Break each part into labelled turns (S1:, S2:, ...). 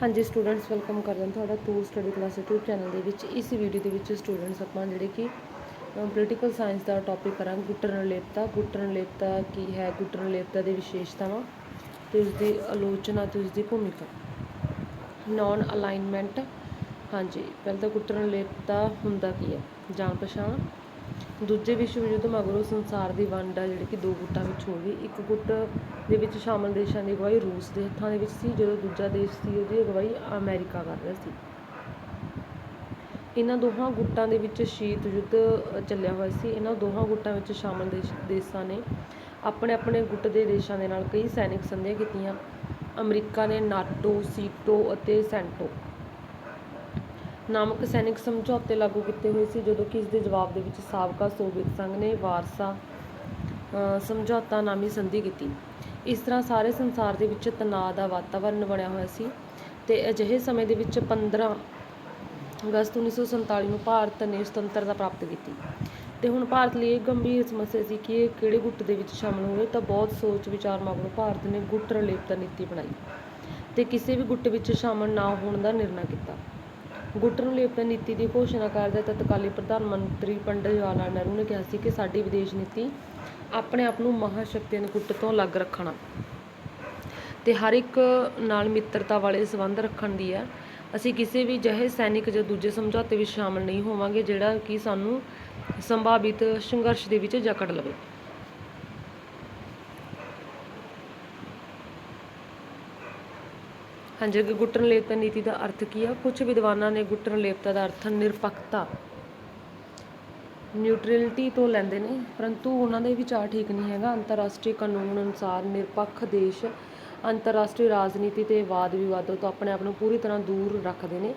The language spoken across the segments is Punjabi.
S1: ਹਾਂਜੀ ਸਟੂਡੈਂਟਸ ਵੈਲਕਮ ਕਰਦੇ ਤੁਹਾਡਾ tour study class YouTube channel ਦੇ ਵਿੱਚ। ਇਸ ਵੀਡੀਓ ਦੇ ਵਿੱਚ ਸਟੂਡੈਂਟਸ ਆਪਾਂ ਜਿਹੜੇ ਕਿ ਪੋਲੀਟੀਕਲ ਸਾਇੰਸ ਦਾ ਟੌਪਿਕ ਕਰਾਂਗੇ ਗੁੱਟ ਲੇਪਤਾ ਗੁੱਟ ਨਿਰਲੇਪਤਾ ਕੀ ਹੈ? ਗੁੱਟ ਲੇਪਤਾ ਦੀ ਵਿਸ਼ੇਸ਼ਤਾਵਾਂ ਤੇ ਉਸ ਦੀ ਆਲੋਚਨਾ ਤੇ ਉਸ ਦੀ ਭੂਮਿਕਾ। ਨੌਨ ਅਲਾਈਨਮੈਂਟ ਹਾਂਜੀ, ਪਹਿਲਾਂ ਤਾਂ ਗੁੱਟ ਲੇਪਤਾ ਹੁੰਦਾ ਕੀ ਹੈ? ਜਾਣ ਪਛਾਣ ਦੂਜੇ ਵਿਸ਼ਵ ਯੁੱਧ ਮਗਰੋਂ ਸੰਸਾਰ ਦੀ ਵੰਡ ਆ, ਜਿਹੜੀ ਕਿ ਦੋ ਗੁੱਟਾਂ ਵਿੱਚ ਹੋ ਗਈ। ਇੱਕ ਗੁੱਟ ਦੇ ਵਿੱਚ ਸ਼ਾਮਲ ਦੇਸ਼ਾਂ ਦੀ ਅਗਵਾਈ ਰੂਸ ਦੇ ਹੱਥਾਂ ਦੇ ਵਿੱਚ ਸੀ, ਜਦੋਂ ਦੂਜਾ ਦੇਸ਼ ਸੀ, ਉਹਦੀ ਅਗਵਾਈ ਅਮਰੀਕਾ ਕਰ ਰਿਹਾ ਸੀ। ਇਹਨਾਂ ਦੋਹਾਂ ਗੁੱਟਾਂ ਦੇ ਵਿੱਚ ਸ਼ੀਤ ਯੁੱਧ ਚੱਲਿਆ ਹੋਇਆ ਸੀ। ਇਹਨਾਂ ਦੋਹਾਂ ਗੁੱਟਾਂ ਵਿੱਚ ਸ਼ਾਮਲ ਦੇਸ਼ਾਂ ਨੇ ਆਪਣੇ ਆਪਣੇ ਗੁੱਟ ਦੇ ਦੇਸ਼ਾਂ ਦੇ ਨਾਲ ਕਈ ਸੈਨਿਕ ਸੰਧੀਆਂ ਕੀਤੀਆਂ। ਅਮਰੀਕਾ ਨੇ ਨਾਟੋ, ਸੀਟੋ ਅਤੇ ਸੈਂਟੋ। ਨਾਮਕ ਸੈਨਿਕ ਸਮਝੌਤੇ ਲਾਗੂ ਕੀਤੇ ਹੋਏ ਸੀ, ਜਦੋਂ ਕਿ ਇਸ ਦੇ ਜਵਾਬ ਦੇ ਵਿੱਚ ਸਾਬਕਾ ਸੋਵੀਅਤ ਸੰਘ ਨੇ ਵਾਰਸਾ ਸਮਝੌਤਾ ਨਾਮੀ ਸੰਧੀ ਕੀਤੀ। ਇਸ ਤਰ੍ਹਾਂ ਸਾਰੇ ਸੰਸਾਰ ਦੇ ਵਿੱਚ ਤਣਾਅ ਦਾ ਵਾਤਾਵਰਣ ਬਣਿਆ ਹੋਇਆ ਸੀ ਤੇ ਅਜਿਹੇ ਸਮੇਂ ਦੇ ਵਿੱਚ 15 ਅਗਸਤ 1947 ਨੂੰ ਭਾਰਤ ਨੇ ਸੁਤੰਤਰਤਾ ਪ੍ਰਾਪਤ ਕੀਤੀ। ਤੇ ਹੁਣ ਭਾਰਤ ਲਈ ਇਹ ਗੰਭੀਰ ਸਮੱਸਿਆ ਸੀ ਕਿ ਇਹ ਕਿਹੜੇ ਗੁੱਟ ਦੇ ਵਿੱਚ ਸ਼ਾਮਲ ਹੋਵੇ, ਤਾਂ ਬਹੁਤ ਸੋਚ ਵਿਚਾਰ ਮਗਰੋਂ ਭਾਰਤ ਨੇ ਗੁੱਟ ਰਲੇਪਤਾ ਨੀਤੀ ਬਣਾਈ ਤੇ ਕਿਸੇ ਵੀ ਗੁੱਟ ਵਿੱਚ ਸ਼ਾਮਲ ਨਾ ਹੋਣ ਦਾ ਨਿਰਣਾ ਕੀਤਾ। ਗੁੱਟ ਨੂੰ ਰਲੇਪਤਾ ਨੀਤੀ ਦੀ ਘੋਸ਼ਣਾ ਕਰਦੇ ਤਤਕਾਲੀ ਪ੍ਰਧਾਨ ਮੰਤਰੀ ਪੰਡਿਤ ਜਵਾਹਰ ਲਾਲ ਨਹਿਰੂ ਨੇ ਕਿਹਾ ਸੀ ਕਿ ਸਾਡੀ ਵਿਦੇਸ਼ ਨੀਤੀ ਆਪਣੇ ਆਪ ਨੂੰ ਮਹਾਸ਼ਕਤੀਆਂ ਦੇ ਗੁੱਟ ਤੋਂ ਅਲੱਗ ਰੱਖਣਾ ਤੇ ਹਰ ਇੱਕ ਨਾਲ ਮਿੱਤਰਤਾ ਵਾਲੇ ਸੰਬੰਧ ਰੱਖਣ ਦੀ ਹੈ। ਅਸੀਂ ਕਿਸੇ ਵੀ ਜਿਹੇ ਸੈਨਿਕ ਜਾਂ ਦੂਜੇ ਸਮਝੌਤੇ ਵਿੱਚ ਸ਼ਾਮਲ ਨਹੀਂ ਹੋਵਾਂਗੇ, ਜਿਹੜਾ ਕਿ ਸਾਨੂੰ ਸੰਭਾਵਿਤ ਸੰਘਰਸ਼ ਦੇ ਵਿੱਚ ਜਕੜ ਲਵੇ। ਹਾਂਜੀ, ਅੱਗੇ ਗੁੱਟ ਲੇਪਤਾ ਨੀਤੀ ਦਾ ਅਰਥ ਕੀ ਆ? ਕੁਝ ਵਿਦਵਾਨਾਂ ਨੇ ਗੁੱਟ ਲੇਪਤਾ ਦਾ ਅਰਥ ਨਿਰਪੱਖਤਾ ਨਿਊਟਰਲਿਟੀ ਤੋਂ ਲੈਂਦੇ ਨੇ, ਪਰੰਤੂ ਉਹਨਾਂ ਦੇ ਵਿਚਾਰ ਠੀਕ ਨਹੀਂ ਹੈਗਾ। ਅੰਤਰਰਾਸ਼ਟਰੀ ਕਾਨੂੰਨ ਅਨੁਸਾਰ ਨਿਰਪੱਖ ਦੇਸ਼ ਅੰਤਰਰਾਸ਼ਟਰੀ ਰਾਜਨੀਤੀ ਤੇ ਵਾਦ ਵਿਵਾਦਾਂ ਤੋਂ ਆਪਣੇ ਆਪ ਨੂੰ ਪੂਰੀ ਤਰ੍ਹਾਂ ਦੂਰ ਰੱਖਦੇ ਨੇ।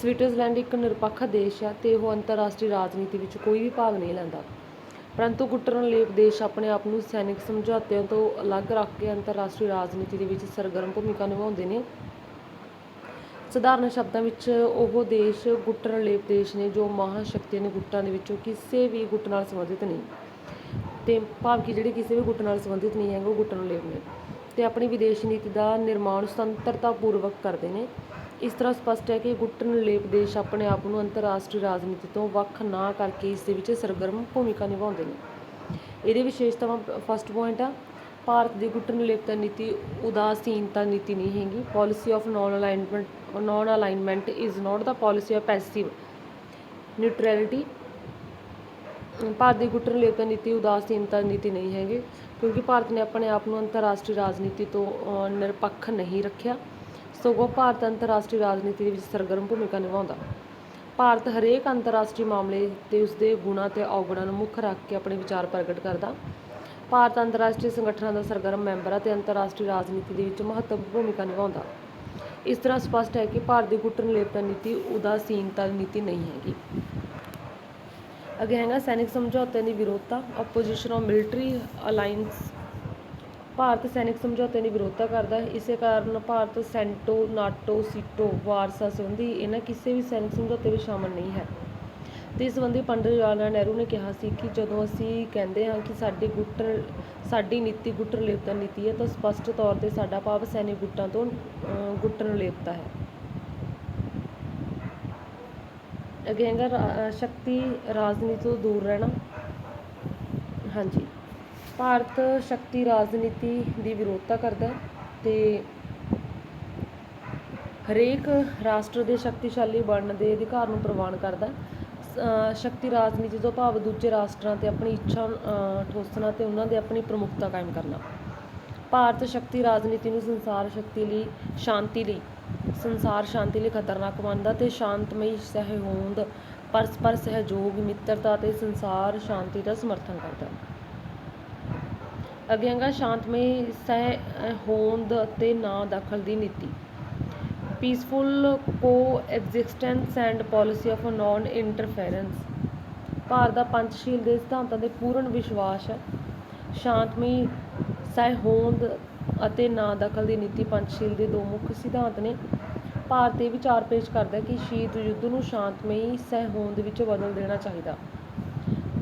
S1: ਸਵਿਟਜ਼ਰਲੈਂਡ ਇੱਕ ਨਿਰਪੱਖ ਦੇਸ਼ ਹੈ ਤੇ ਉਹ ਅੰਤਰਰਾਸ਼ਟਰੀ ਰਾਜਨੀਤੀ ਵਿੱਚ ਕੋਈ ਵੀ ਭਾਗ ਨਹੀਂ ਲੈਂਦਾ। ਪਰੰਤੂ ਗੁੱਟ ਨਿਰਲੇਪ ਦੇਸ਼ ਆਪਣੇ ਆਪ ਨੂੰ ਸੈਨਿਕ ਸਮਝੌਤਿਆਂ ਤੋਂ ਅਲੱਗ ਰੱਖ ਕੇ ਅੰਤਰਰਾਸ਼ਟਰੀ ਰਾਜਨੀਤੀ ਦੇ ਵਿੱਚ ਸਰਗਰਮ ਭੂਮਿਕਾ ਨਿਭਾਉਂਦੇ ਨੇ। ਸਧਾਰਨ ਸ਼ਬਦਾਂ ਵਿੱਚ, ਉਹ ਦੇਸ਼ ਗੁੱਟ ਨਿਰਲੇਪ ਦੇਸ਼ ਨੇ ਜੋ ਮਹਾਸ਼ਕਤੀਆਂ ਦੇ ਗੁੱਟਾਂ ਦੇ ਵਿੱਚੋਂ ਕਿਸੇ ਵੀ ਗੁੱਟ ਨਾਲ ਸੰਬੰਧਿਤ ਨਹੀਂ। ਤੇ ਭਾਵ ਕਿ ਜਿਹੜੇ ਕਿਸੇ ਵੀ ਗੁੱਟ ਨਾਲ ਸੰਬੰਧਿਤ ਨਹੀਂ ਹੈਗੇ, ਉਹ ਗੁੱਟ ਨਿਰਲੇਪ ਨੇ। ਤੇ ਆਪਣੀ ਵਿਦੇਸ਼ ਨੀਤੀ ਦਾ ਨਿਰਮਾਣ ਸੁਤੰਤਰਤਾ ਪੂਰਵਕ ਕਰਦੇ ਨੇ। ਇਸ ਤਰ੍ਹਾਂ ਸਪੱਸ਼ਟ ਹੈ ਕਿ ਗੁੱਟ ਨਿਰਲੇਪ ਦੇਸ਼ ਆਪਣੇ ਆਪ ਨੂੰ ਅੰਤਰਰਾਸ਼ਟਰੀ ਰਾਜਨੀਤੀ ਤੋਂ ਵੱਖ ਨਾ ਕਰਕੇ ਇਸ ਦੇ ਵਿੱਚ ਸਰਗਰਮ ਭੂਮਿਕਾ ਨਿਭਾਉਂਦੇ ਨੇ। ਇਹਦੇ ਵਿਸ਼ੇਸ਼ਤਾਵਾਂ ਫਸਟ ਪੁਆਇੰਟ ਆ, ਭਾਰਤ ਦੀ ਗੁੱਟ ਨਿਰਲੇਪਤਾ ਨੀਤੀ ਉਦਾਸੀਨਤਾ ਨੀਤੀ ਨਹੀਂ ਹੈਗੀ। Policy of non alignment non alignment is not the policy of passive neutrality Bharat ਦੀ ਗੁੱਟ ਨਿਰਲੇਪਤਾ ਨੀਤੀ ਉਦਾਸੀਨਤਾ ਨੀਤੀ ਨਹੀਂ ਹੈਗੀ, ਕਿਉਂਕਿ ਭਾਰਤ ਨੇ ਆਪਣੇ ਆਪ ਨੂੰ ਅੰਤਰਰਾਸ਼ਟਰੀ ਰਾਜਨੀਤੀ ਤੋਂ ਨਿਰਪੱਖ ਨਹੀਂ ਰੱਖਿਆ। ਸਗੋਂ ਭਾਰਤ ਅੰਤਰਰਾਸ਼ਟਰੀ ਰਾਜਨੀਤੀ ਦੇ ਵਿੱਚ ਸਰਗਰਮ ਭੂਮਿਕਾ ਨਿਭਾਉਂਦਾ। ਭਾਰਤ ਹਰੇਕ ਅੰਤਰਰਾਸ਼ਟਰੀ ਮਾਮਲੇ ਤੇ ਉਸਦੇ ਗੁਣਾਂ ਤੇ ਔਗੁਣਾਂ ਨੂੰ ਮੁੱਖ ਰੱਖ ਕੇ ਆਪਣੇ ਵਿਚਾਰ ਪ੍ਰਗਟ ਕਰਦਾ। ਭਾਰਤ ਅੰਤਰਰਾਸ਼ਟਰੀ ਸੰਗਠਨਾਂ ਦਾ ਸਰਗਰਮ ਮੈਂਬਰ ਹੈ ਤੇ ਅੰਤਰਰਾਸ਼ਟਰੀ ਰਾਜਨੀਤੀ ਦੇ ਵਿੱਚ ਮਹੱਤਵਪੂਰਨ ਭੂਮਿਕਾ ਨਿਭਾਉਂਦਾ। ਇਸ ਤਰ੍ਹਾਂ ਸਪਸ਼ਟ ਹੈ ਕਿ ਭਾਰਤ ਦੀ ਗੁੱਟ ਨਿਰਲੇਪਤਾ ਨੀਤੀ, ਉਦਾਸੀਨਤਾ ਨੀਤੀ ਨਹੀਂ ਹੈਗੀ। ਅੱਗੇ ਹੈਗਾ ਸੈਨਿਕ ਸਮਝੌਤੇ ਦੀ ਵਿਰੋਧਤਾ opposition of military alliance Bharat ਸੈਨਿਕ ਸਮਝੌਤੇ ਦੀ ਵਿਰੋਧਤਾ ਕਰਦਾ ਹੈ। ਇਸੇ ਕਾਰਨ ਭਾਰਤ ਸੈਂਟੋ ਨਾਟੋ ਸੀਟੋ ਵਾਰਸਾ ਸੰਧੀ ਇਹਨਾਂ ਕਿਸੇ ਵੀ ਸੈਨਿਕ ਸਮਝੌਤੇ ਵਿੱਚ ਸ਼ਾਮਲ ਨਹੀਂ ਹੈ। ਤੇ ਇਸ ਸੰਬੰਧੀ ਪੰਡਿਤ ਜਵਾਹਰ ਲਾਲ ਨਹਿਰੂ ਨੇ ਕਿਹਾ ਸੀ ਕਿ ਜਦੋਂ ਅਸੀਂ ਕਹਿੰਦੇ ਹਾਂ ਕਿ ਸਾਡੀ ਗੁੱਟ ਸਾਡੀ ਨੀਤੀ ਗੁੱਟ ਨਿਰਲੇਪਤਾ ਨੀਤੀ ਹੈ ਤਾਂ ਸਪਸ਼ਟ ਤੌਰ ਤੇ ਸਾਡਾ ਭਾਵ ਸੈਨਿਕ ਗੁੱਟਾਂ ਤੋਂ ਅਹ, ਗੁੱਟ ਨਿਰਲੇਪਤਾ ਹੈ। ਅੱਗੇ ਹੈਗਾ ਸ਼ਕਤੀ ਰਾਜਨੀਤੀ ਤੋਂ ਦੂਰ ਰਹਿਣਾ। ਹਾਂਜੀ। ਭਾਰਤ ਸ਼ਕਤੀ ਰਾਜਨੀਤੀ ਦੀ ਵਿਰੋਧਤਾ ਕਰਦਾ ਹੈ ਤੇ ਹਰੇਕ ਰਾਸ਼ਟਰ ਦੇ ਸ਼ਕਤੀਸ਼ਾਲੀ ਬਣਨ ਦੇ ਅਧਿਕਾਰ ਨੂੰ ਪ੍ਰਵਾਨ ਕਰਦਾ ਸ- ਸ਼ਕਤੀ ਰਾਜਨੀਤੀ ਤੋਂ ਭਾਵ ਦੂਜੇ ਰਾਸ਼ਟਰਾਂ ਤੇ ਆਪਣੀ ਇੱਛਾ ਠੋਸਣਾ ਤੇ ਉਹਨਾਂ ਦੇ ਆਪਣੀ ਪ੍ਰਮੁੱਖਤਾ ਕਾਇਮ ਕਰਨਾ। ਭਾਰਤ ਸ਼ਕਤੀ ਰਾਜਨੀਤੀ ਨੂੰ ਸੰਸਾਰ ਸ਼ਕਤੀ ਲਈ, ਸ਼ਾਂਤੀ ਲਈ, ਸੰਸਾਰ ਸ਼ਾਂਤੀ ਲਈ ਖਤਰਨਾਕ ਮੰਨਦਾ ਤੇ ਸ਼ਾਂਤਮਈ ਸਹਿਹੋਂਦ ਪਰਸਪਰ ਸਹਿਯੋਗ, ਮਿੱਤਰਤਾ ਤੇ ਸੰਸਾਰ ਸ਼ਾਂਤੀ ਦਾ ਸਮਰਥਨ ਕਰਦਾ। ਅੱਗੇ ਹੈਗਾ ਸ਼ਾਂਤਮਈ ਸਹਿਹੋਂਦ ਅਤੇ ਨਾ ਦਖਲ ਦੀ ਨੀਤੀ। Peaceful coexistence and policy of non interference Bharat ਦਾ ਪੰਚਸ਼ੀਲ ਦੇ ਸਿਧਾਂਤਾਂ ਤੇ ਪੂਰਨ ਵਿਸ਼ਵਾਸ ਹੈ। ਸ਼ਾਂਤਮਈ ਸਹਿ ਹੋਂਦ ਅਤੇ ਨਾ ਦਖਲ ਦੀ ਨੀਤੀ। ਪੰਚਸ਼ੀਲ ਦੇ ਦੋ ਮੁੱਖ ਸਿਧਾਂਤ ਨੇ। ਭਾਰਤ ਇਹ ਵਿਚਾਰ ਪੇਸ਼ ਕਰਦਾ ਹੈ ਕਿ ਸ਼ੀਤ ਯੁੱਧ ਨੂੰ ਸ਼ਾਂਤਮਈ ਸਹਿਹੋਂਦ ਵਿੱਚ ਬਦਲ ਦੇਣਾ ਚਾਹੀਦਾ।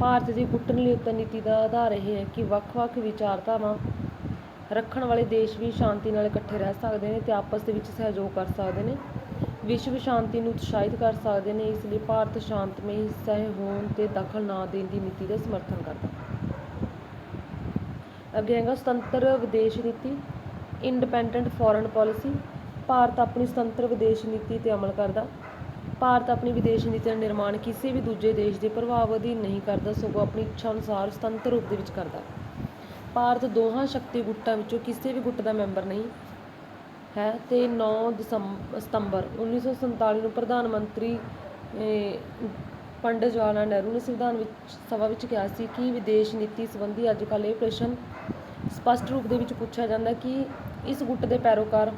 S1: ਭਾਰਤ ਦੀ ਗੁੱਟ ਨਿਰਲੇਪਤਾ ਨੀਤੀ ਦਾ ਆਧਾਰ ਇਹ ਹੈ ਕਿ ਵੱਖ-ਵੱਖ ਵਿਚਾਰਧਾਰਾ ਰੱਖਣ ਵਾਲੇ ਦੇਸ਼ ਵੀ ਸ਼ਾਂਤੀ ਨਾਲ ਇਕੱਠੇ ਰਹਿ ਸਕਦੇ ਨੇ ਤੇ ਆਪਸ ਦੇ ਵਿੱਚ ਸਹਿਯੋਗ ਕਰ ਸਕਦੇ ਨੇ। ਵਿਸ਼ਵ ਸ਼ਾਂਤੀ ਨੂੰ ਉਤਸ਼ਾਹਿਤ ਕਰ ਸਕਦੇ ਨੇ, ਇਸ ਲਈ ਭਾਰਤ ਸ਼ਾਂਤਮਈ ਹਿੱਸਾ ਹੋਣ ਤੇ ਦਖਲ ਨਾ ਦੇਣ ਦੀ ਨੀਤੀ ਦਾ ਸਮਰਥਨ ਕਰਦਾ ਅੱਗੇ ਹੈਗਾ ਸੁਤੰਤਰ ਵਿਦੇਸ਼ ਨੀਤੀ ਇੰਡੀਪੈਂਡੈਂਟ ਫੋਰਨ ਪਾਲਿਸੀ ਭਾਰਤ ਆਪਣੀ ਸੁਤੰਤਰ ਵਿਦੇਸ਼ ਨੀਤੀ ਤੇ ਅਮਲ ਕਰਦਾ। ਭਾਰਤ ਆਪਣੀ ਵਿਦੇਸ਼ ਨੀਤੀ ਦਾ ਨਿਰਮਾਣ ਕਿਸੇ ਵੀ ਦੂਜੇ ਦੇਸ਼ ਦੇ ਪ੍ਰਭਾਵ ਅਧੀਨ ਨਹੀਂ ਕਰਦਾ, ਸਗੋਂ ਆਪਣੀ ਇੱਛਾ ਅਨੁਸਾਰ ਸੁਤੰਤਰ ਰੂਪ ਦੇ ਵਿੱਚ ਕਰਦਾ ਭਾਰਤ ਦੋਹਾਂ ਸ਼ਕਤੀ ਗੁੱਟਾਂ ਵਿੱਚੋਂ ਕਿਸੇ ਵੀ ਗੁੱਟ ਦਾ ਮੈਂਬਰ ਨਹੀਂ ਹੈ ਤੇ 9 ਦਸੰਬਰ ਸਤੰਬਰ 1947 ਨੂੰ ਪ੍ਰਧਾਨ ਮੰਤਰੀ ਪੰਡਿਤ ਜਵਾਹਰ ਲਾਲ ਨਹਿਰੂ ਨੇ ਸੰਵਿਧਾਨ ਵਿੱਚ, ਸਭਾ ਵਿੱਚ ਕਿਹਾ ਸੀ ਕਿ ਵਿਦੇਸ਼ ਨੀਤੀ ਸੰਬੰਧੀ ਅੱਜ ਕੱਲ੍ਹ ਇਹ ਪ੍ਰਸ਼ਨ ਸਪਸ਼ਟ ਰੂਪ ਦੇ ਵਿੱਚ ਪੁੱਛਿਆ ਜਾਂਦਾ ਕਿ ਇਸ ਗੁੱਟ ਦੇ ਪੈਰੋਕਾਰ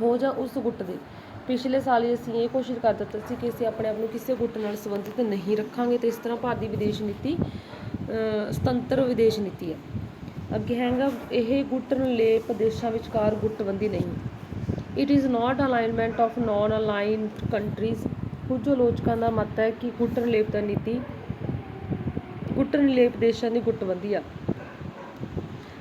S1: ਹੋ ਜਾਂ ਉਸ ਗੁੱਟ ਦੇ। ਪਿਛਲੇ ਸਾਲ ਹੀ ਅਸੀਂ ਇਹ ਕੋਸ਼ਿਸ਼ ਕਰ ਦਿੱਤਾ ਸੀ ਕਿ ਅਸੀਂ ਆਪਣੇ ਆਪ ਨੂੰ ਕਿਸੇ ਗੁੱਟ ਨਾਲ ਸੰਬੰਧਿਤ ਨਹੀਂ ਰੱਖਾਂਗੇ ਤੇ ਇਸ ਤਰ੍ਹਾਂ ਭਾਰਤ ਦੀ ਵਿਦੇਸ਼ ਨੀਤੀ ਸੁਤੰਤਰ ਵਿਦੇਸ਼ ਨੀਤੀ ਹੈ। ਅੱਗੇ ਹੈਗਾ, ਇਹ ਗੁੱਟ ਲੇਪ ਦੇਸ਼ਾਂ ਵਿਚਕਾਰ ਗੁੱਟਬੰਦੀ ਨਹੀਂ। It is not alignment of non aligned countries ਕੁਝ ਆਲੋਚਕਾਂ ਦਾ ਮਤ ਹੈ ਕਿ ਗੁੱਟ ਦਾ ਨੀਤੀ, ਗੁੱਟ ਲੇਪ ਦੇਸ਼ਾਂ ਦੀ ਗੁੱਟਬੰਦੀ ਆ।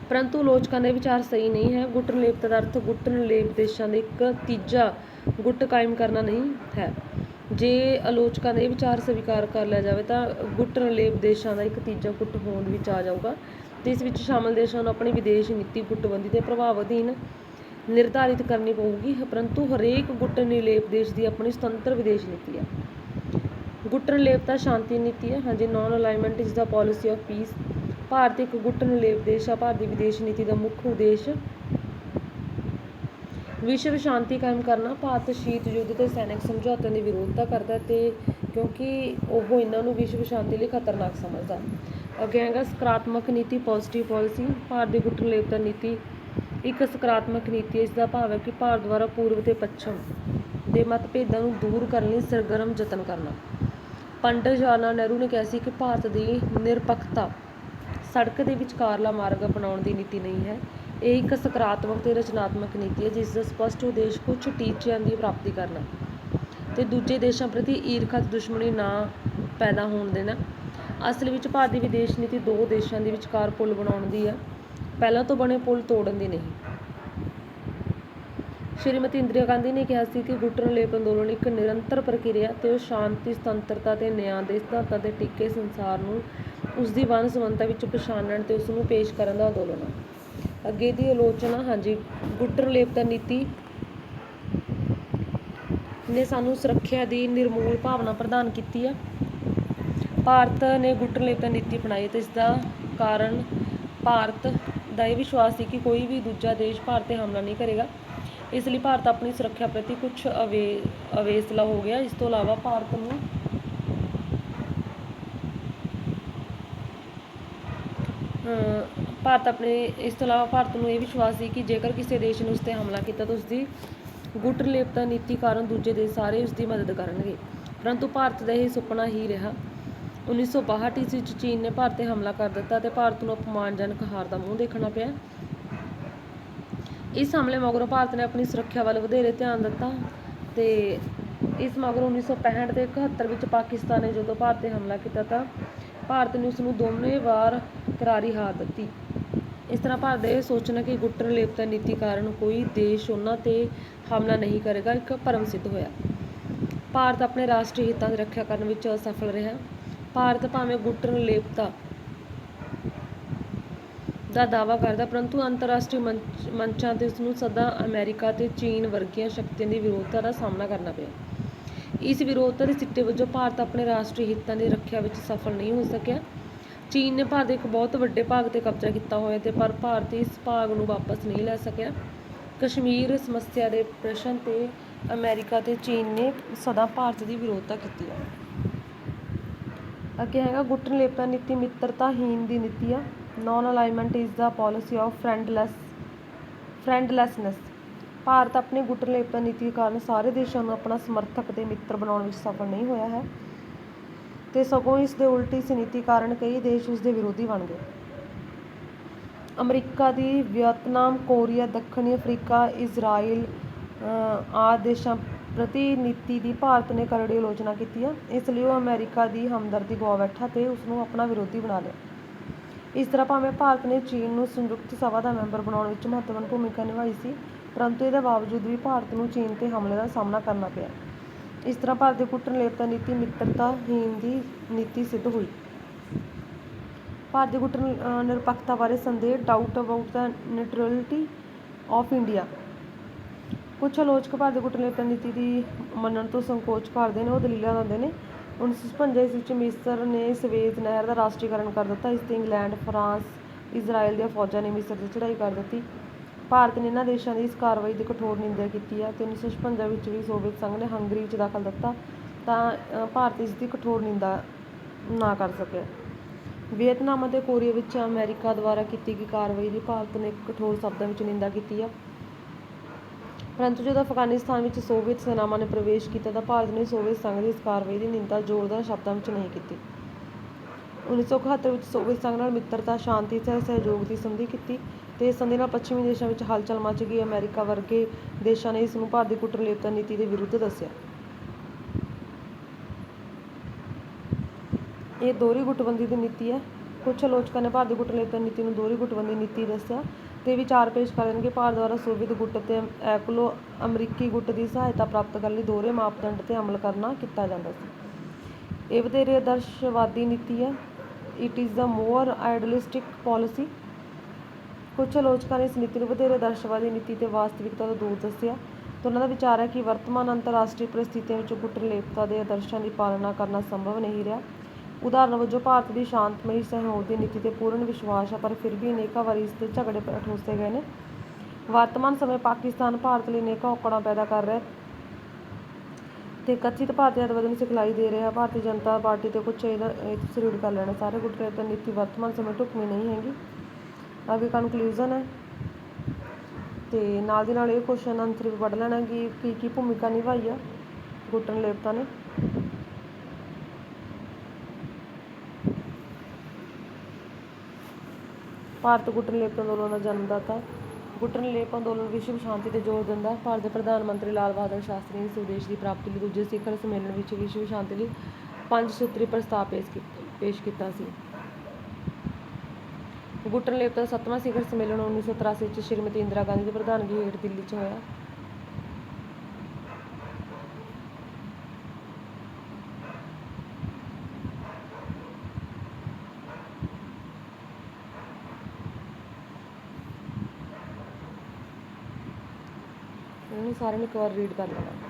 S1: ਪਰੰਤੂ ਆਲੋਚਕਾਂ ਦੇ ਵਿਚਾਰ ਸਹੀ ਨਹੀਂ ਹੈ। ਗੁੱਟ ਨਿਰਲੇਪਤਾ ਦਾ ਅਰਥ ਗੁੱਟ ਨਿਰਲੇਪ ਦੇਸ਼ਾਂ ਦਾ ਇੱਕ ਤੀਜਾ ਗੁੱਟ ਕਾਇਮ ਕਰਨਾ ਨਹੀਂ ਹੈ। ਜੇ ਆਲੋਚਕਾਂ ਦੇ ਇਹ ਵਿਚਾਰ ਸਵੀਕਾਰ ਕਰ ਲਿਆ ਜਾਵੇ ਤਾਂ ਗੁੱਟ ਨਿਰਲੇਪ ਦੇਸ਼ਾਂ ਦਾ ਇੱਕ ਤੀਜਾ ਗੁੱਟ ਹੋਂਦ ਵਿੱਚ ਆ ਜਾਊਗਾ। ਤੇ ਇਸ ਵਿੱਚ ਸ਼ਾਮਲ ਦੇਸ਼ਾਂ ਨੂੰ ਆਪਣੀ ਵਿਦੇਸ਼ ਨੀਤੀ ਗੁੱਟਬੰਦੀ ਦੇ ਪ੍ਰਭਾਵ ਅਧੀਨ ਨਿਰਧਾਰਿਤ ਕਰਨੀ ਪਊਗੀ। ਪਰੰਤੂ ਹਰੇਕ ਗੁੱਟ ਨਿਰਲੇਪ ਦੇਸ਼ ਦੀ ਆਪਣੀ ਸੁਤੰਤਰ ਵਿਦੇਸ਼ ਨੀਤੀ ਹੈ। ਗੁੱਟ ਨਿਰਲੇਪਤਾ ਸ਼ਾਂਤੀ ਨੀਤੀ ਹੈ। ਹਾਂਜੀ non alignment is the policy of peace Bharat ਇੱਕ ਗੁੱਟ ਨਿਰਲੇਪ ਦੇਸ਼ ਆ, ਭਾਰਤ ਦੀ ਵਿਦੇਸ਼ ਨੀਤੀ ਦਾ ਮੁੱਖ ਉਦੇਸ਼ ਵਿਸ਼ਵ ਸ਼ਾਂਤੀ ਕਾਇਮ ਕਰਨਾ, ਭਾਰਤ ਸ਼ੀਤ ਯੁੱਧ ਤੇ ਸੈਨਿਕ ਸਮਝੌਤਿਆਂ ਦੀ ਵਿਰੋਧਤਾ ਕਰਦਾ ਤੇ ਕਿਉਂਕਿ ਉਹ ਇਹਨਾਂ ਨੂੰ ਵਿਸ਼ਵ ਸ਼ਾਂਤੀ ਲਈ ਖਤਰਨਾਕ ਸਮਝਦਾ ਹੈ। ਅੱਗੇ ਹੈਗਾ ਸਕਾਰਾਤਮਕ ਨੀਤੀ ਪੋਜ਼ਿਟਿਵ ਪਾਲਿਸੀ ਭਾਰਤ ਦੀ ਗੁੱਟ ਨਿਰਲੇਪਤਾ ਨੀਤੀ, ਇੱਕ ਸਕਾਰਾਤਮਕ ਨੀਤੀ ਇਸ ਦਾ ਭਾਵ ਹੈ ਕਿ ਭਾਰਤ ਦੁਆਰਾ ਪੂਰਬ ਤੇ ਪੱਛਮ ਦੇ ਮਤਭੇਦਾਂ ਨੂੰ ਦੂਰ ਕਰਨ ਲਈ ਸਰਗਰਮ ਯਤਨ ਕਰਨਾ ਪੰਡਿਤ ਜਵਾਹਰ ਲਾਲ ਨਹਿਰੂ ਨੇ ਕਿਹਾ ਸੀ ਕਿ ਭਾਰਤ ਦੀ ਨਿਰਪੱਖਤਾ ਸੜਕ ਦੇ ਵਿਚਕਾਰਲਾ ਮਾਰਗ ਅਪਣਾਉਣ ਦੀ ਨੀਤੀ ਨਹੀਂ ਹੈ। ਇਹ ਇੱਕ ਸਕਾਰਾਤਮਕ ਤੇ ਰਚਨਾਤਮਕ ਨੀਤੀ ਹੈ, ਜਿਸ ਦਾ ਸਪਸ਼ਟ ਉਦੇਸ਼ ਕੁਝ ਟੀਚਿਆਂ ਦੀ ਪ੍ਰਾਪਤੀ ਕਰਨਾ। ਤੇ ਦੂਜੇ ਦੇਸ਼ਾਂ ਪ੍ਰਤੀ ਈਰਖਾ ਤੇ ਦੁਸ਼ਮਣੀ ਨਾ ਪੈਦਾ ਹੋਣ ਦੇਣਾ। ਅਸਲ ਵਿੱਚ ਭਾਰਤ ਦੀ ਵਿਦੇਸ਼ ਨੀਤੀ ਦੋ ਦੇਸ਼ਾਂ ਦੇ ਵਿਚਕਾਰ ਪੁਲ ਬਣਾਉਣ ਦੀ ਹੈ। ਪਹਿਲਾਂ ਤੋਂ ਬਣੇ ਪੁਲ ਤੋੜਨ ਦੀ ਨਹੀਂ। ਸ਼੍ਰੀਮਤੀ ਇੰਦਰਾ ਗਾਂਧੀ ਨੇ ਕਿਹਾ ਸੀ ਕਿ ਗੁੱਟ ਨਿਰਲੇਪ ਅੰਦੋਲਨ ਇੱਕ ਨਿਰੰਤਰ ਪ੍ਰਕਿਰਿਆ ਤੇ ਉਹ ਸ਼ਾਂਤੀ, ਸੁਤੰਤਰਤਾ ਤੇ ਨਿਆਂ ਦੇ ਸਿਧਾਂਤਾਂ ਦੇ ਟਿੱਕੇ ਸੰਸਾਰ ਨੂੰ ਉਸ ਦੀ ਵੰਨ ਸੁਵੰਨਤਾ ਵਿੱਚ ਪਛਾਣਨ ਤੇ ਉਸ ਨੂੰ ਪੇਸ਼ ਕਰਨ ਦਾ ਅੰਦੋਲਨ ਹੈ ਅੱਗੇ ਦੀ ਆਲੋਚਨਾ, ਹਾਂਜੀ ਗੁੱਟ ਨੀਤੀ ਨੇ ਸਾਨੂੰ ਸੁਰੱਖਿਆ ਦੀ ਨਿਰਮੂਲ ਭਾਵਨਾ ਪ੍ਰਦਾਨ ਕੀਤੀ ਹੈ ਭਾਰਤ ਨੇ ਗੁੱਟ ਨਿਰਲੇਪਤਾ ਨੀਤੀ ਅਪਣਾਈ ਤੇ ਇਸ ਦਾ ਕਾਰਨ ਭਾਰਤ ਦਾ ਇਹ ਵਿਸ਼ਵਾਸ ਸੀ ਕਿ ਕੋਈ ਵੀ ਦੂਜਾ ਦੇਸ਼ ਭਾਰਤ ਤੇ ਹਮਲਾ ਨਹੀਂ ਕਰੇਗਾ। ਇਸ ਲਈ ਭਾਰਤ ਆਪਣੀ ਸੁਰੱਖਿਆ ਪ੍ਰਤੀ ਕੁਝ ਅਵੇ, ਅਵੇਸਲਾ ਹੋ ਗਿਆ। ਇਸ ਤੋਂ ਇਲਾਵਾ ਭਾਰਤ ਨੂੰ ਭਾਰਤ ਆਪਣੇ, ਇਸ ਤੋਂ ਇਲਾਵਾ ਭਾਰਤ ਨੂੰ ਇਹ ਵਿਸ਼ਵਾਸ ਸੀ ਕਿ ਜੇਕਰ ਕਿਸੇ ਦੇਸ਼ ਨੇ ਉਸ ਤੇ ਹਮਲਾ ਕੀਤਾ ਤਾਂ ਉਸ ਦੀ ਗੁੱਟ ਨਿਰਲੇਪਤਾ ਨੀਤੀ ਕਾਰਨ ਦੂਜੇ ਦੇਸ਼ ਸਾਰੇ ਉਸ ਦੀ ਮਦਦ ਕਰਨਗੇ। ਪਰੰਤੂ ਭਾਰਤ ਦਾ ਇਹ ਸੁਪਨਾ ਹੀ ਰਿਹਾ। 1962 ਈਸਵੀ ਵਿੱਚ ਚੀਨ ਨੇ ਭਾਰਤ ਤੇ ਹਮਲਾ ਕਰ ਦਿੱਤਾ ਤੇ ਭਾਰਤ ਨੂੰ ਅਪਮਾਨਜਨਕ ਹਾਰ ਦਾ ਮੂੰਹ ਦੇਖਣਾ ਪਿਆ। ਇਸ ਹਮਲੇ ਮਗਰੋਂ ਭਾਰਤ ਨੇ ਆਪਣੀ ਸੁਰੱਖਿਆ ਵੱਲ ਵਧੇਰੇ ਧਿਆਨ ਦਿੱਤਾ ਤੇ ਇਸ ਮਗਰੋਂ 1965 ਤੇ 71 ਵਿੱਚ ਪਾਕਿਸਤਾਨ ਨੇ ਜਦੋਂ ਭਾਰਤ ਤੇ ਹਮਲਾ ਕੀਤਾ ਤਾਂ ਭਾਰਤ ਨੇ ਉਸ ਨੂੰ ਦੋਵੇਂ ਵਾਰ ਕਰਾਰੀ ਹਾਰ ਦਿੱਤੀ। ਇਸ ਤਰ੍ਹਾਂ ਭਾਰਤ ਇਹ ਸੋਚਣਾ ਕਿ ਗੁੱਟ ਲੇਪਤਾ ਨੀਤੀ ਕਾਰਨ ਕੋਈ ਦੇਸ਼ ਉਹਨਾਂ ਤੇ ਹਮਲਾ ਨਹੀਂ ਕਰੇਗਾ, ਇੱਕ ਭਰਮ ਸਿੱਧ ਹੋਇਆ। ਭਾਰਤ ਆਪਣੇ ਰਾਸ਼ਟਰੀ ਹਿੱਤਾਂ ਦੀ ਰੱਖਿਆ ਕਰਨ ਵਿੱਚ ਅਸਫਲ ਰਿਹਾ। ਭਾਰਤ ਭਾਵੇਂ ਗੁੱਟ ਲੇਪਤਾ ਦਾ ਦਾਅਵਾ ਕਰਦਾ, ਪਰੰਤੂ ਅੰਤਰਰਾਸ਼ਟਰੀ ਮੰਚ, ਮੰਚਾਂ ਤੇ ਉਸ ਨੂੰ ਸਦਾ ਅਮਰੀਕਾ ਤੇ ਚੀਨ ਵਰਗੀਆਂ ਸ਼ਕਤੀਆਂ ਦੀ ਵਿਰੋਧਤਾ ਦਾ ਸਾਹਮਣਾ ਕਰਨਾ ਪਿਆ। ਇਸ ਵਿਰੋਧਤਾ ਦੇ ਸਿੱਟੇ ਵਜੋਂ ਭਾਰਤ ਆਪਣੇ ਰਾਸ਼ਟਰੀ ਹਿੱਤਾਂ ਦੀ ਰੱਖਿਆ ਵਿੱਚ ਸਫਲ ਨਹੀਂ ਹੋ ਸਕਿਆ। ਚੀਨ ਨੇ ਭਾਰਤ ਦੇ ਇੱਕ ਬਹੁਤ ਵੱਡੇ ਭਾਗ ਤੇ ਕਬਜ਼ਾ ਕੀਤਾ ਹੋਇਆ ਤੇ ਪਰ ਭਾਰਤ ਇਸ ਭਾਗ ਨੂੰ ਵਾਪਸ ਨਹੀਂ ਲੈ ਸਕਿਆ। ਕਸ਼ਮੀਰ ਸਮੱਸਿਆ ਦੇ ਪ੍ਰਸ਼ਨ ਤੇ ਅਮਰੀਕਾ ਤੇ ਚੀਨ ਨੇ ਸਦਾ ਭਾਰਤ ਦੀ ਵਿਰੋਧਤਾ ਕੀਤੀ ਹੈ ਅੱਗੇ ਹੈਗਾ ਗੁੱਟ ਨਿਰਲੇਪਤਾ ਨੀਤੀ ਮਿੱਤਰਤਾਹੀਨ ਦੀ ਨੀਤੀ ਆ। Non alignment is the policy of friendless friendlessness Bharat ਆਪਣੀ ਗੁੱਟ ਨਿਰਲੇਪਤਾ ਨੀਤੀ ਕਾਰਨ ਸਾਰੇ ਦੇਸ਼ਾਂ ਨੂੰ ਆਪਣਾ ਸਮਰਥਕ ਤੇ ਮਿੱਤਰ ਬਣਾਉਣ ਵਿੱਚ ਸਫਲ ਨਹੀਂ ਹੋਇਆ ਹੈ ਤੇ ਸਗੋਂ ਇਸ ਦੇ ਉਲਟੀ ਇਸ ਨੀਤੀ ਕਾਰਨ ਕਈ ਦੇਸ਼ ਉਸ ਦੇ ਵਿਰੋਧੀ ਬਣ ਗਏ। ਅਮਰੀਕਾ ਦੀ ਵੀਅਤਨਾਮ, ਕੋਰੀਆ, ਦੱਖਣੀ ਅਫਰੀਕਾ, ਇਜ਼ਰਾਈਲ, ਅਹ ਆਦਿ ਦੇਸ਼ਾਂ ਪ੍ਰਤੀ ਨੀਤੀ ਦੀ ਭਾਰਤ ਨੇ ਕਰੜੀ ਆਲੋਚਨਾ ਕੀਤੀ ਹੈ ਇਸ ਲਈ ਉਹ ਅਮਰੀਕਾ ਦੀ ਹਮਦਰਦੀ ਗਵਾ ਬੈਠਾ ਤੇ ਉਸ ਨੂੰ ਆਪਣਾ ਵਿਰੋਧੀ ਬਣਾ ਲਿਆ। ਇਸ ਤਰ੍ਹਾਂ ਭਾਵੇਂ ਭਾਰਤ ਨੇ ਚੀਨ ਨੂੰ ਸੰਯੁਕਤ ਸਭਾ ਦਾ ਮੈਂਬਰ ਬਣਾਉਣ ਵਿੱਚ ਮਹੱਤਵਪੂਰਨ ਭੂਮਿਕਾ ਨਿਭਾਈ ਸੀ ਪਰੰਤੂ ਇਹਦੇ ਬਾਵਜੂਦ ਵੀ ਭਾਰਤ ਨੂੰ ਚੀਨ 'ਤੇ ਹਮਲੇ ਦਾ ਸਾਹਮਣਾ ਕਰਨਾ ਪਿਆ। ਇਸ ਤਰ੍ਹਾਂ ਭਾਰਤ ਦੀ ਗੁੱਟਨਲੇਪਤਾ ਨੀਤੀ ਮਿੱਤਰਤਾਹੀਨ ਦੀ ਨੀਤੀ ਸਿੱਧ ਹੋਈ। ਭਾਰਤ ਦੀ ਗੁੱਟ ਨਿਰਪੱਖਤਾ ਬਾਰੇ ਸੰਦੇਹ doubt about the neutrality of India ਕੁਝ ਆਲੋਚਕ ਭਾਰਤ ਦੀ ਗੁੱਟਨਲੇਪਤਾ ਨੀਤੀ ਦੀ ਮੰਨਣ ਤੋਂ ਸੰਕੋਚ ਕਰਦੇ ਨੇ, ਉਹ ਦਲੀਲਾਂ ਦਿੰਦੇ ਨੇ। 1956 ਈਸਵੀ ਵਿੱਚ ਮਿਸਰ ਨੇ ਸਵੇਜ਼ ਨਹਿਰ ਦਾ ਰਾਸ਼ਟਰੀਕਰਨ ਕਰ ਦਿੱਤਾ। ਇਸ ਤੇ ਇੰਗਲੈਂਡ, ਫਰਾਂਸ ਇਜ਼ਰਾਈਲ ਦੀਆਂ ਫੌਜਾਂ ਨੇ ਮਿਸਰ ਦੀ ਚੜ੍ਹਾਈ ਕਰ ਦਿੱਤੀ। ਭਾਰਤ ਨੇ ਇਹਨਾਂ ਦੇਸ਼ਾਂ ਦੀ ਇਸ ਕਾਰਵਾਈ ਦੀ ਕਠੋਰ ਨਿੰਦਾ ਕੀਤੀ ਹੈ ਤੇ 1956 ਵਿੱਚ ਵੀ ਸੋਵੀਅਤ ਸੰਘ ਨੇ ਹੰਗਰੀ ਵਿੱਚ ਦਖਲ ਦਿੱਤਾ ਤਾਂ ਭਾਰਤ ਇਸ ਦੀ ਕਠੋਰ ਨਿੰਦਾ ਨਾ ਕਰ ਸਕਿਆ। ਵੀਅਤਨਾਮ ਅਤੇ ਕੋਰੀਆ ਵਿੱਚ ਅਮਰੀਕਾ ਦੁਆਰਾ ਕੀਤੀ ਗਈ ਕਾਰਵਾਈ ਦੀ ਭਾਰਤ ਨੇ ਕਠੋਰ ਸ਼ਬਦਾਂ ਵਿੱਚ ਨਿੰਦਾ ਕੀਤੀ ਹੈ ਪਰੰਤੂ ਜਦੋਂ ਅਫਗਾਨਿਸਤਾਨ ਵਿੱਚ ਸੋਵੀਅਤ ਸੈਨਾਵਾਂ ਨੇ ਪ੍ਰਵੇਸ਼ ਕੀਤਾ ਤਾਂ ਭਾਰਤ ਨੇ ਸੋਵੀਅਤ ਸੰਘ ਦੀ ਇਸ ਕਾਰਵਾਈ ਦੀ ਨਿੰਦਾ ਜ਼ੋਰਦਾਰ ਸ਼ਬਦਾਂ ਵਿੱਚ ਨਹੀਂ ਕੀਤੀ। 1971 ਵਿੱਚ ਸੋਵੀਅਤ ਸੰਘ ਨਾਲ ਮਿੱਤਰਤਾ, ਸ਼ਾਂਤੀ ਅਤੇ ਸਹਿਯੋਗ ਦੀ ਸੰਧੀ ਕੀਤੀ। ਤੇ ਇਸ ਸੰਧੀ ਨਾਲ ਪੱਛਮੀ ਦੇਸ਼ਾਂ ਵਿੱਚ ਹਲਚਲ ਮਚ ਗਈ, ਅਮਰੀਕਾ ਵਰਗੇ ਦੇਸ਼ਾਂ ਨੇ ਇਸ ਨੂੰ ਭਾਰਤੀ ਦੀ ਗੁੱਟਰਲੇਪਤਾ ਨੀਤੀ ਦੇ ਵਿਰੁੱਧ ਦੱਸਿਆ। ਇਹ ਦੋਹਰੀ ਗੁੱਟਬੰਦੀ ਦੀ ਨੀਤੀ ਹੈ। ਕੁਝ ਆਲੋਚਕਾਂ ਨੇ ਭਾਰਤੀ ਦੀ ਗੁੱਟਰਲੇਪਤਾ ਨੀਤੀ ਨੂੰ ਦੋਹਰੀ ਗੁੱਟਬੰਦੀ ਨੀਤੀ ਦੱਸਿਆ ਤੇ ਵਿਚਾਰ ਪੇਸ਼ ਕਰਦੇ ਨੇ ਕਿ ਭਾਰਤ ਦੁਆਰਾ ਸੋਵੀਅਤ ਗੁੱਟ ਤੇ ਐਂਗਲੋ ਅਮਰੀਕੀ ਗੁੱਟ ਦੀ ਸਹਾਇਤਾ ਪ੍ਰਾਪਤ ਕਰਨ ਲਈ ਦੋਹਰੇ ਮਾਪਦੰਡ ਤੇ ਅਮਲ ਕਰਨਾ ਕੀਤਾ ਜਾਂਦਾ ਸੀ। ਇਹ ਵਧੇਰੇ ਆਦਰਸ਼ਵਾਦੀ ਨੀਤੀ ਹੈ। It is the more idealistic policy ਕੁਝ ਆਲੋਚਕਾਂ ਨੇ ਇਸ ਨੀਤੀ ਨੂੰ ਵਧੇਰੇ ਆਦਰਸ਼ਵਾਦੀ ਨੀਤੀ ਅਤੇ ਵਾਸਤਵਿਕਤਾ ਤੋਂ ਦੂਰ ਦੱਸਿਆ ਅਤੇ ਉਹਨਾਂ ਦਾ ਵਿਚਾਰ ਹੈ ਕਿ ਵਰਤਮਾਨ ਅੰਤਰਰਾਸ਼ਟਰੀ ਪਰਿਸਥਿਤੀਆਂ ਵਿੱਚ ਗੁੱਟਰਲੇਪਤਾ ਦੇ ਆਦਰਸ਼ਾਂ ਦੀ ਪਾਲਣਾ ਕਰਨਾ ਸੰਭਵ ਨਹੀਂ ਰਿਹਾ। ਉਦਾਹਰਨ ਵਜੋਂ, ਭਾਰਤ ਦੀ ਸ਼ਾਂਤਮਈ ਸਹਿਯੋਗ ਦੀ ਨੀਤੀ ਤੇ ਪੂਰਨ ਵਿਸ਼ਵਾਸ ਹੈ, ਪਰ ਫਿਰ ਵੀ ਅਨੇਕਾਂ ਵਾਰੀ ਇਸ ਤੇ ਝਗੜੇ ਪ- ਠੋਸੇ ਗਏ ਨੇ। ਵਰਤਮਾਨ ਸਮੇਂ ਪਾਕਿਸਤਾਨ ਭਾਰਤ ਲਈ ਅਨੇਕਾਂ ਔਕੜਾਂ ਪੈਦਾ ਕਰ ਰਿਹਾ ਹੈ ਤੇ ਕਥਿਤ ਭਾਰਤੀ ਅੱਤਵਾਦ ਨੂੰ ਸਿਖਲਾਈ ਦੇ ਰਿਹਾ ਭਾਰਤੀ ਜਨਤਾ ਪਾਰਟੀ ਤੇ ਕੁਝ ਇਹਦਾ, ਇਹ ਤੁਸੀਂ ਰੀਡ ਕਰ ਲੈਣਾ, ਸਾਰੇ ਗੁੱਟਰਲੇਪਤਾ ਨੀਤੀ ਵਰਤਮਾਨ ਸਮੇਂ ਢੁਕਵੀਂ ਨਹੀਂ ਹੈਗੀ। ਅੱਗੇ ਕਨਕਲੂਜਨ ਹੈ। ਤੇ ਨਾਲ ਦੀ ਨਾਲ ਇਹ ਕੁਐਸਚਨ ਆਨਸਰ ਵੀ ਪੜ੍ਹ ਲੈਣਾ ਕਿ ਕੀ ਕੀ ਭੂਮਿਕਾ ਨਿਭਾਈ ਆ ਗੁੱਟਰਲੇਪਤਾ ਨੇ। ਭਾਰਤ ਗੁੱਟਰਲੇਪ ਅੰਦੋਲਨ ਦਾ ਜਨਮਦਾਤਾ। ਹੈ ਗੁੱਟਰਲੇਪ ਅੰਦੋਲਨ ਵਿਸ਼ਵ ਸ਼ਾਂਤੀ ਤੇ ਜ਼ੋਰ ਦਿੰਦਾ। ਹੈ ਭਾਰਤ ਦੇ ਪ੍ਰਧਾਨ ਮੰਤਰੀ ਲਾਲ ਬਹਾਦਰ ਸ਼ਾਸਤਰੀ ਨੇ ਸਵਦੇਸ਼ ਦੀ ਪ੍ਰਾਪਤੀ ਲਈ ਦੂਜੇ ਸਿਖਰ ਸੰਮੇਲਨ ਵਿੱਚ ਵਿਸ਼ਵ ਸ਼ਾਂਤੀ ਲਈ ਪੰਜ ਸੂਤਰੀ ਪ੍ਰਸਤਾਵ ਪੇਸ਼ ਕੀਤਾ ਸੀ। ਕੀਤਾ ਲੇਪ ਦਾ ਸੱਤਵਾਂ ਸਿਖਰ ਸੰਮੇਲਨ 1983 ਵਿੱਚ ਸ਼੍ਰੀਮਤੀ ਇੰਦਰਾ ਗਾਂਧੀ ਦੀ ਪ੍ਰਧਾਨਗੀ ਹੇਠ ਦਿੱਲੀ 'ਚ ਹੋਇਆ। ਇਹਨੂੰ ਸਾਰਿਆਂ ਨੂੰ ਇੱਕ ਵਾਰ ਰੀਡ ਕਰ ਲੈਣਾ